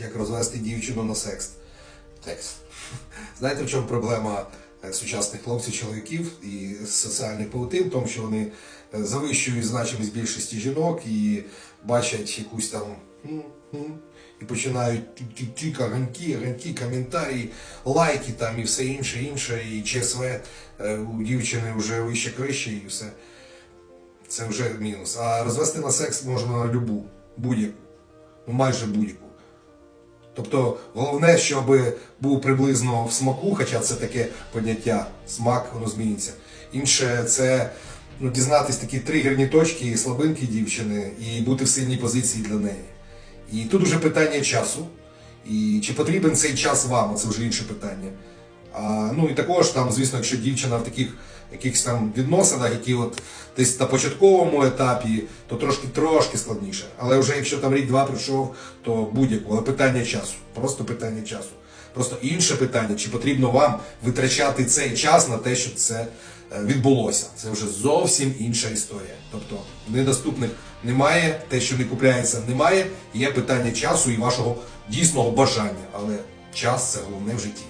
Як розвести дівчину на секс. Текст. Знаєте, в чому проблема е, сучасних хлопців, чоловіків і соціальних паутин? В тому, що вони е, завищують значимість більшості жінок і бачать якусь там. м, м, І починають тільки ганьки, ганьки, коментарі, лайки там і все інше, інше, і ЧСВ е, у дівчини вже вище криші і все. Це вже мінус. А розвести на секс можна на любу, будь-яку. Ну майже будь-яку. Тобто головне, щоб був приблизно в смаку, хоча це таке поняття, смак, воно зміниться. Інше це ну, дізнатись такі тригерні точки і слабинки дівчини і бути в сильній позиції для неї. І тут уже питання часу. І чи потрібен цей час вам, це вже інше питання. Ну і також там, звісно, якщо дівчина в таких якихось там відносинах, які от десь на початковому етапі, то трошки трошки складніше. Але вже якщо там рік-два пройшов, то будь-яку, але питання часу. Просто питання часу. Просто інше питання, чи потрібно вам витрачати цей час на те, щоб це е, відбулося. Це вже зовсім інша історія. Тобто недоступних немає, те, що не купляється, немає. Є питання часу і вашого дійсного бажання. Але час це головне в житті.